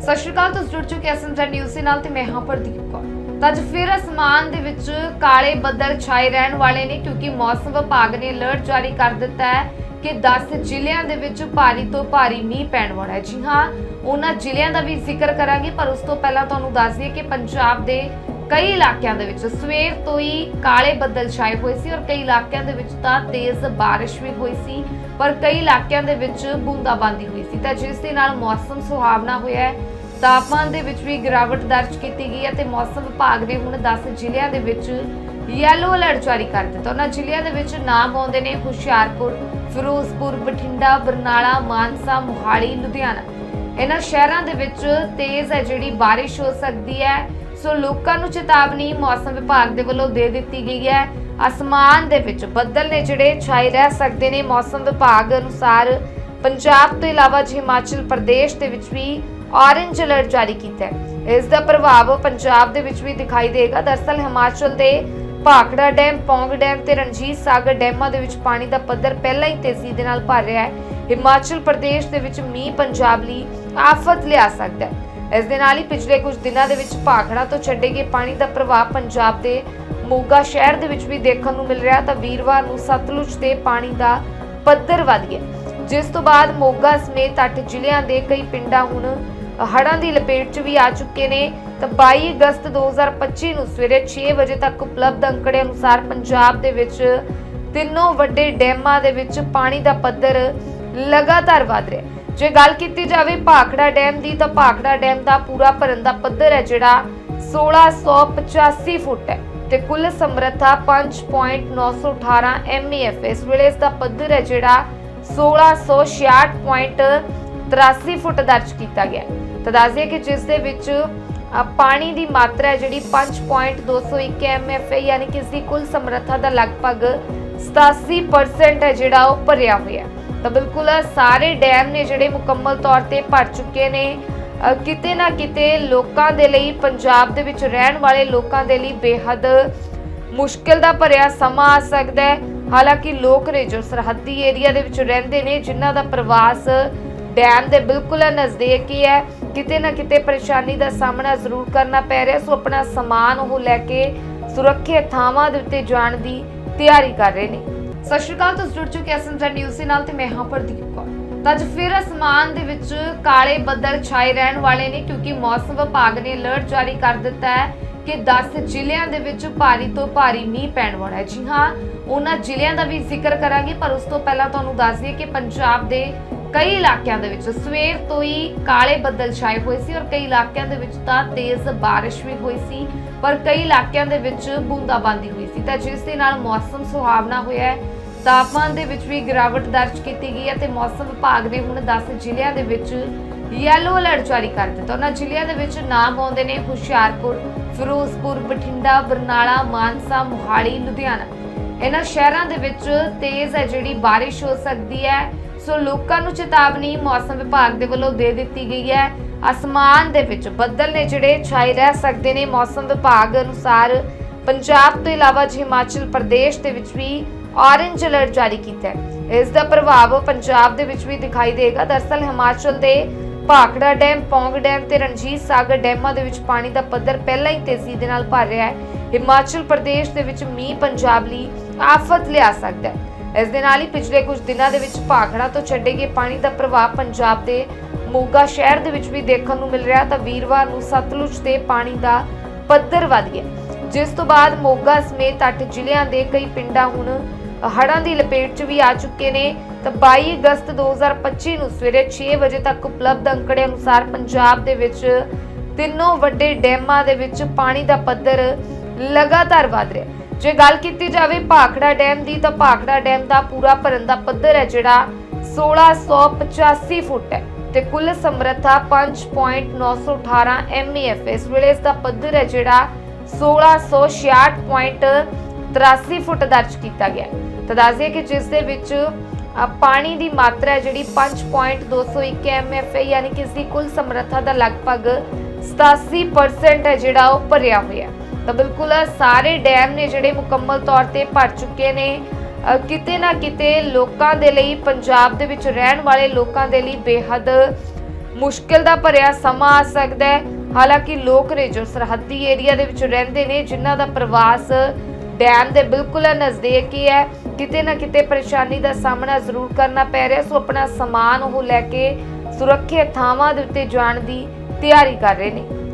ਸਤਿ ਸ਼੍ਰੀ ਅਕਾਲ, ਤੁਸੀਂ ਜੁੜ ਚੁੱਕੇ ਐਸਐਮਜ਼ੈਡ ਨਿਊਜ਼ ਦੇ ਨਾਲ ਤੇ ਮੈਂ ਹਾਂ ਪ੍ਰਦੀਪ ਕੌਰ। ਤਾਂ ਅੱਜ ਫਿਰ ਅਸਮਾਨ ਦੇ ਵਿੱਚ ਕਾਲੇ ਬੱਦਲ ਛਾਏ ਰਹਿਣ ਵਾਲੇ ਨੇ ਕਿਉਂਕਿ ਮੌਸਮ ਵਿਭਾਗ ਨੇ ਅਲਰਟ ਜਾਰੀ ਕਰ ਦਿੱਤਾ ਹੈ ਕਿ 10 ਜ਼ਿਲ੍ਹਿਆਂ ਦੇ ਵਿੱਚ ਭਾਰੀ ਤੋਂ ਭਾਰੀ ਮੀਂਹ ਪੈਣ ਵਾਲਾ ਹੈ। ਜੀ ਹਾਂ, ਉਹਨਾਂ ਜ਼ਿਲ੍ਹਿਆਂ ਦਾ ਵੀ ਜ਼ਿਕਰ ਕਰਾਂਗੇ, ਪਰ ਉਸ ਤੋਂ ਪਹਿਲਾਂ ਤੁਹਾਨੂੰ ਦੱਸ ਦਈਏ ਕਿ ਪੰਜਾਬ ਦੇ ਕਈ ਇਲਾਕਿਆਂ ਦੇ ਵਿੱਚ ਸਵੇਰ ਤੋਂ ਹੀ ਕਾਲੇ ਬੱਦਲ ਛਾਏ ਹੋਏ ਸੀ ਔਰ ਕਈ ਇਲਾਕਿਆਂ ਦੇ ਵਿੱਚ ਤਾਂ ਤੇਜ਼ ਬਾਰਿਸ਼ ਵੀ ਹੋਈ ਸੀ, ਪਰ ਕਈ ਇਲਾਕਿਆਂ ਦੇ ਵਿੱਚ ਬੂੰਦਾਬਾਂਦੀ ਹੋਈ ਸੀ। ਤਾਂ ਜਿਸ ਦੇ ਨਾਲ ਮੌਸਮ ਸੁਹਾਵਣਾ ਹੋਇਆ ਹੈ, ਤਾਪਮਾਨ ਦੇ ਵਿੱਚ ਵੀ ਗਿਰਾਵਟ ਦਰਜ ਕੀਤੀ ਗਈ ਹੈ ਤੇ ਮੌਸਮ ਵਿਭਾਗ ਨੇ ਹੁਣ 10 ਜ਼ਿਲ੍ਹਿਆਂ ਦੇ ਵਿੱਚ ਯੈਲੋ ਅਲਰਟ ਜਾਰੀ ਕਰ ਦਿੱਤਾ। ਉਹਨਾਂ ਜ਼ਿਲ੍ਹਿਆਂ ਦੇ ਵਿੱਚ ਨਾਮ ਆਉਂਦੇ ਨੇ ਹੁਸ਼ਿਆਰਪੁਰ, ਫਿਰੋਜ਼ਪੁਰ, ਬਠਿੰਡਾ, ਬਰਨਾਲਾ, ਮਾਨਸਾ, ਮੋਹਾਲੀ, ਲੁਧਿਆਣਾ। ਇਹਨਾਂ ਸ਼ਹਿਰਾਂ ਦੇ ਵਿੱਚ ਤੇਜ਼ ਹੈ ਜਿਹੜੀ ਬਾਰਿਸ਼ ਹੋ ਸਕਦੀ ਹੈ। ਸੋ ਲੋਕਾਂ ਨੂੰ ਚੇਤਾਵਨੀ ਮੌਸਮ ਵਿਭਾਗ ਦੇ ਵੱਲੋਂ ਦੇ ਦਿੱਤੀ ਗਈ ਹੈ। ਅਸਮਾਨ ਦੇ ਵਿੱਚ ਬੱਦਲ ਨੇ ਜਿਹੜੇ ਛਾਏ ਰਹਿ ਸਕਦੇ ਨੇ, ਮੌਸਮ ਵਿਭਾਗ ਅਨੁਸਾਰ ਪੰਜਾਬ ਤੋਂ ਇਲਾਵਾ ਹਿਮਾਚਲ ਪ੍ਰਦੇਸ਼ ਦੇ ਵਿੱਚ ਵੀ ਔਰੇਂਜ ਅਲਰਟ ਜਾਰੀ ਕੀਤਾ ਹੈ। ਇਸ ਦਾ ਪ੍ਰਭਾਵ ਪੰਜਾਬ ਦੇ ਵਿੱਚ ਵੀ ਦਿਖਾਈ ਦੇਗਾ। ਦਰਸਲ ਹਿਮਾਚਲ ਦੇ ਭਾਖੜਾ ਡੈਮ, ਪੌਂਗ ਡੈਮ ਤੇ ਰਣਜੀਤ ਸਾਗਰ ਡੈਮਾਂ ਦੇ ਵਿੱਚ ਪਾਣੀ ਦਾ ਪੱਧਰ ਪਹਿਲਾਂ ਹੀ ਤੇਜ਼ੀ ਦੇ ਨਾਲ ਭਰ ਰਿਹਾ ਹੈ। ਹਿਮਾਚਲ ਪ੍ਰਦੇਸ਼ ਦੇ ਵਿੱਚ ਮੀਂਹ ਪੰਜਾਬ ਲਈ ਆਫਤ ਲਿਆ ਸਕਦਾ ਹੈ। ਇਸ ਦੇ ਨਾਲ ਹੀ ਪਿਛਲੇ ਕੁਝ ਦਿਨਾਂ ਦੇ ਵਿੱਚ ਭਾਖੜਾ ਤੋਂ ਛੱਡੇ ਗਏ ਪਾਣੀ ਦਾ ਪ੍ਰਭਾਵ ਪੰਜਾਬ ਦੇ ਮੋਗਾ ਸ਼ਹਿਰ ਦੇ ਵਿੱਚ ਵੀ ਦੇਖਣ ਨੂੰ ਮਿਲ ਰਿਹਾ ਤਾਂ ਵੀਰਵਾਰ ਨੂੰ ਸਤਲੁਜ ਤੇ ਪਾਣੀ ਦਾ ਪੱਧਰ ਵਧ ਗਿਆ ਜਿਸ ਤੋਂ ਬਾਅਦ ਮੋਗਾ ਸਮੇਤ 8 ਜ਼ਿਲ੍ਹਿਆਂ ਦੇ ਕਈ ਪਿੰਡਾਂ ਹੁਣ ਹੜ੍ਹਾਂ ਦੀ ਲਪੇਟ 'ਚ ਵੀ ਆ ਚੁੱਕੇ ਨੇ ਤਾਂ 22 ਅਗਸਤ 2025 ਨੂੰ ਸਵੇਰੇ 6 ਵਜੇ ਤੱਕ ਉਪਲਬਧ ਅੰਕੜੇ ਅਨੁਸਾਰ ਪੰਜਾਬ ਦੇ ਵਿੱਚ ਤਿੰਨੋਂ ਵੱਡੇ ਡੈਮਾਂ ਦੇ ਵਿੱਚ ਪਾਣੀ ਦਾ ਪੱਧਰ ਲਗਾਤਾਰ ਵਧ ਰਿਹਾ ਹੈ। ਜੇ ਗੱਲ ਕੀਤੀ ਜਾਵੇ ਭਾਖੜਾ ਡੈਮ ਦੀ, ਤਾਂ ਭਾਖੜਾ ਡੈਮ ਦਾ ਪੂਰਾ ਭਰਨ ਦਾ ਪੱਧਰ ਹੈ ਜਿਹੜਾ 1685 ਫੁੱਟ ਹੈ ਤੇ ਕੁੱਲ ਸਮਰੱਥਾ 5.918 ਐਮਈਐਫ ਇਸ ਵੇਲੇ ਇਸ ਦਾ ਪੱਧਰ ਹੈ ਜਿਹੜਾ 1666.83 ਫੁੱਟ ਦਰਜ ਕੀਤਾ ਗਿਆ ਤਾਂ ਦੱਸ ਕਿ ਜਿਸ ਦੇ ਵਿੱਚ ਪਾਣੀ ਦੀ ਮਾਤਰਾ ਹੈ ਜਿਹੜੀ 5.201 ਐਮਐਫ ਹੈ, ਯਾਨੀ ਕਿ ਇਸ ਦੀ ਕੁੱਲ ਸਮਰੱਥਾ ਦਾ ਲਗਭਗ 87% ਹੈ ਜਿਹੜਾ ਉਹ ਭਰਿਆ ਹੋਇਆ ਹੈ। ਤਾਂ ਬਿਲਕੁਲ ਸਾਰੇ ਡੈਮ ਨੇ ਜਿਹੜੇ ਮੁਕੰਮਲ ਤੌਰ ਤੇ ਭਰ ਚੁੱਕੇ ਨੇ। ਕਿਤੇ ਨਾ ਕਿਤੇ ਲੋਕਾਂ ਦੇ ਲਈ, ਪੰਜਾਬ ਦੇ ਵਿੱਚ ਰਹਿਣ ਵਾਲੇ ਲੋਕਾਂ ਦੇ ਲਈ ਬੇਹੱਦ ਮੁਸ਼ਕਿਲ ਦਾ ਭਰਿਆ ਸਮਾਂ ਆ ਸਕਦਾ ਹੈ। ਹਾਲਾਂਕਿ ਲੋਕ ਨੇ ਜੋ ਸਰਹੱਦੀ ਏਰੀਆ ਦੇ ਵਿੱਚ ਰਹਿੰਦੇ ਨੇ, ਜਿਨ੍ਹਾਂ ਦਾ ਪ੍ਰਵਾਸ ਡੈਮ ਦੇ ਬਿਲਕੁਲ ਨਜ਼ਦੀਕ ਹੀ ਹੈ। ਕਿਤੇ ਨਾ ਕਿਤੇ ਪਰੇਸ਼ਾਨੀ ਦਾ ਸਾਹਮਣਾ ਜ਼ਰੂਰ ਕਰਨਾ ਪੈ ਰਿਹਾ, ਸੋ ਆਪਣਾ ਸਮਾਨ ਉਹ ਲੈ ਕੇ ਸੁਰੱਖਿਅਤ ਥਾਵਾਂ ਦੇ ਉੱਤੇ ਜਾਣ ਦੀ ਤਿਆਰੀ ਕਰ ਰਹੇ ਨੇ। ਸਤਿ ਸ਼੍ਰੀ ਅਕਾਲ, ਤੁਸੀਂ ਜੁੜ ਚੁੱਕੇ ਐਸਐਮਜ਼ੈਡ ਨਿਊਜ਼ ਦੇ ਨਾਲ ਤੇ ਮੈਂ ਹਾਂ ਪ੍ਰਦੀਪ ਕੌਰ। ਤਾਂ ਅੱਜ ਫਿਰ ਅਸਮਾਨ ਦੇ ਵਿੱਚ ਕਾਲੇ ਬੱਦਲ ਛਾਏ ਰਹਿਣ ਵਾਲੇ ਨੇ ਕਿਉਂਕਿ ਮੌਸਮ ਵਿਭਾਗ ਨੇ ਅਲਰਟ ਜਾਰੀ ਕਰ ਦਿੱਤਾ ਹੈ ਕਿ 10 ਜ਼ਿਲ੍ਹਿਆਂ ਦੇ ਵਿੱਚ ਭਾਰੀ ਤੋਂ ਭਾਰੀ ਮੀਂਹ ਪੈਣ ਵਾਲਾ ਹੈ। ਜੀ ਹਾਂ, ਉਹਨਾਂ ਜ਼ਿਲ੍ਹਿਆਂ ਦਾ ਵੀ ਜ਼ਿਕਰ ਕਰਾਂਗੇ, ਪਰ ਉਸ ਤੋਂ ਪਹਿਲਾਂ ਤੁਹਾਨੂੰ ਦੱਸ ਦਈਏ ਕਿ ਪੰਜਾਬ ਦੇ ਕਈ ਇਲਾਕਿਆਂ ਦੇ ਵਿੱਚ ਸਵੇਰ ਤੋਂ ਹੀ ਕਾਲੇ ਬੱਦਲ ਛਾਏ ਹੋਏ ਸੀ ਔਰ ਕਈ ਇਲਾਕਿਆਂ ਦੇ ਵਿੱਚ ਤਾਂ ਤੇਜ਼ ਬਾਰਿਸ਼ ਵੀ ਹੋਈ ਸੀ, ਪਰ ਕਈ ਇਲਾਕਿਆਂ ਦੇ ਵਿੱਚ ਬੂੰਦਾਬਾਂਦੀ ਹੋਈ ਸੀ। ਤਾਂ ਜਿਸ ਦੇ ਨਾਲ ਮੌਸਮ ਸੁਹਾਵਣਾ ਹੋਇਆ ਹੈ, ਤਾਪਮਾਨ ਦੇ ਵਿੱਚ ਵੀ ਗਿਰਾਵਟ ਦਰਜ ਕੀਤੀ ਗਈ ਹੈ ਤੇ ਮੌਸਮ ਵਿਭਾਗ ਨੇ ਹੁਣ 10 ਜ਼ਿਲ੍ਹਿਆਂ ਦੇ ਵਿੱਚ ਯੈਲੋ ਅਲਰਟ ਜਾਰੀ ਕਰ ਦਿੱਤਾ। ਉਹਨਾਂ ਜ਼ਿਲ੍ਹਿਆਂ ਦੇ ਵਿੱਚ ਨਾਮ ਆਉਂਦੇ ਨੇ ਹੁਸ਼ਿਆਰਪੁਰ, ਫਿਰੋਜ਼ਪੁਰ, ਬਠਿੰਡਾ, ਬਰਨਾਲਾ, ਮਾਨਸਾ, ਮੋਹਾਲੀ, ਲੁਧਿਆਣਾ। ਇਹਨਾਂ ਸ਼ਹਿਰਾਂ ਦੇ ਵਿੱਚ ਤੇਜ਼ ਹੈ, ਜਿਹੜੀ ਬਾਰਿਸ਼ ਹੋ ਸਕਦੀ ਹੈ ਸੋ ਲੋਕਾਂ ਨੂੰ ਚੇਤਾਵਨੀ ਮੌਸਮ ਵਿਭਾਗ ਦੇ ਵੱਲੋਂ ਦੇ ਦਿੱਤੀ ਗਈ ਹੈ। ਅਸਮਾਨ ਦੇ ਵਿੱਚ ਬੱਦਲ ਨੇ ਜਿਹੜੇ ਛਾਏ ਰਹਿ ਸਕਦੇ ਨੇ, ਮੌਸਮ ਵਿਭਾਗ ਅਨੁਸਾਰ ਪੰਜਾਬ ਤੋਂ ਇਲਾਵਾ ਹਿਮਾਚਲ ਪ੍ਰਦੇਸ਼ ਦੇ ਵਿੱਚ ਵੀ ਔਰੇਂਜ ਅਲਰਟ ਜਾਰੀ ਕੀਤਾ ਹੈ। ਇਸ ਦਾ ਪ੍ਰਭਾਵ ਪੰਜਾਬ ਦੇ ਵਿੱਚ ਵੀ ਦਿਖਾਈ ਦੇਗਾ। ਦਰਸਲ ਹਿਮਾਚਲ ਦੇ ਭਾਖੜਾ ਡੈਮ, ਪੌਂਗ ਡੈਮ ਤੇ ਰਣਜੀਤ ਸਾਗਰ ਡੈਮਾਂ ਦੇ ਵਿੱਚ ਪਾਣੀ ਦਾ ਪੱਧਰ ਪਹਿਲਾਂ ਹੀ ਤੇਜ਼ੀ ਦੇ ਨਾਲ ਭਰ ਰਿਹਾ ਹੈ। ਹਿਮਾਚਲ ਪ੍ਰਦੇਸ਼ ਦੇ ਵਿੱਚ ਮੀਂਹ ਪੰਜਾਬ ਲਈ ਆਫਤ ਲਿਆ ਸਕਦਾ ਹੈ। ਇਸ ਦੇ ਨਾਲ ਹੀ ਪਿਛਲੇ ਕੁਝ ਦਿਨਾਂ ਦੇ ਵਿੱਚ ਭਾਖੜਾ ਤੋਂ ਛੱਡੇ ਗਏ ਪਾਣੀ ਦਾ ਪ੍ਰਭਾਵ ਪੰਜਾਬ ਦੇ ਮੋਗਾ ਸ਼ਹਿਰ ਦੇ ਵਿੱਚ ਵੀ ਦੇਖਣ ਨੂੰ ਮਿਲ ਰਿਹਾ ਤਾਂ ਵੀਰਵਾਰ ਨੂੰ ਸਤਲੁਜ ਤੇ ਪਾਣੀ ਦਾ ਪੱਧਰ ਵਧ ਗਿਆ ਜਿਸ ਤੋਂ ਬਾਅਦ ਮੋਗਾ ਸਮੇਤ 8 ਜ਼ਿਲ੍ਹਿਆਂ ਦੇ ਕਈ ਪਿੰਡਾਂ ਹੁਣ ਹੜ੍ਹਾਂ ਦੀ ਲਪੇਟ 'ਚ ਵੀ ਆ ਚੁੱਕੇ ਨੇ ਤਾਂ 22 ਅਗਸਤ 2025 ਨੂੰ ਸਵੇਰੇ 6 ਵਜੇ ਤੱਕ ਉਪਲਬਧ ਅੰਕੜੇ ਅਨੁਸਾਰ ਪੰਜਾਬ ਦੇ ਵਿੱਚ ਤਿੰਨੋਂ ਵੱਡੇ ਡੈਮਾਂ ਦੇ ਵਿੱਚ ਪਾਣੀ ਦਾ ਪੱਧਰ ਲਗਾਤਾਰ ਵਧ ਰਿਹਾ ਹੈ। ਜੇ ਗੱਲ ਕੀਤੀ ਜਾਵੇ ਭਾਖੜਾ ਡੈਮ ਦੀ, ਤਾਂ ਭਾਖੜਾ ਡੈਮ ਦਾ ਪੂਰਾ ਭਰਨ ਦਾ ਪੱਧਰ ਹੈ ਜਿਹੜਾ 1685 ਫੁੱਟ ਹੈ ਤੇ ਕੁੱਲ ਸਮਰੱਥਾ 5.918 ਐਮਈਐਫ ਇਸ ਵੇਲੇ ਇਸ ਦਾ ਪੱਧਰ ਹੈ ਜਿਹੜਾ 1666.83 ਫੁੱਟ ਦਰਜ ਕੀਤਾ ਗਿਆ ਤਾਂ ਦੱਸ ਕਿ ਜਿਸ ਦੇ ਵਿੱਚ ਪਾਣੀ ਦੀ ਮਾਤਰਾ ਹੈ ਜਿਹੜੀ 5.201 ਐਮਐਫ ਹੈ, ਯਾਨੀ ਕਿ ਇਸ ਦੀ ਕੁੱਲ ਸਮਰੱਥਾ ਦਾ ਲਗਭਗ 87% ਹੈ ਜਿਹੜਾ ਉਹ ਭਰਿਆ ਹੋਇਆ ਤਾਂ ਬਿਲਕੁਲ ਸਾਰੇ ਡੈਮ ਨੇ ਜਿਹੜੇ ਮੁਕੰਮਲ ਤੌਰ ਤੇ ਭਰ ਚੁੱਕੇ ਨੇ। ਕਿਤੇ ਨਾ ਕਿਤੇ ਲੋਕਾਂ ਦੇ ਲਈ, ਪੰਜਾਬ ਦੇ ਵਿੱਚ ਰਹਿਣ ਵਾਲੇ ਲੋਕਾਂ ਦੇ ਲਈ ਬੇਹੱਦ ਮੁਸ਼ਕਿਲ ਦਾ ਭਰਿਆ ਸਮਾਂ ਆ ਸਕਦਾ ਹੈ। ਹਾਲਾਂਕਿ ਲੋਕ ਨੇ ਜੋ ਸਰਹੱਦੀ ਏਰੀਆ ਦੇ ਵਿੱਚ ਰਹਿੰਦੇ ਨੇ, ਜਿਨ੍ਹਾਂ ਦਾ ਪ੍ਰਵਾਸ ਡੈਮ ਦੇ ਬਿਲਕੁਲ ਨਜ਼ਦੀਕ ਹੀ ਹੈ, ਕਿਤੇ ਨਾ ਕਿਤੇ ਪਰੇਸ਼ਾਨੀ ਦਾ ਸਾਹਮਣਾ ਜ਼ਰੂਰ ਕਰਨਾ ਪੈ ਰਿਹਾ। ਸੋ ਆਪਣਾ ਸਮਾਨ ਉਹ ਲੈ ਕੇ ਸੁਰੱਖਿਅਤ ਥਾਵਾਂ ਦੇ ਉੱਤੇ ਜਾਣ ਦੀ ਤਿਆਰੀ ਕਰ ਰਹੇ ਨੇ।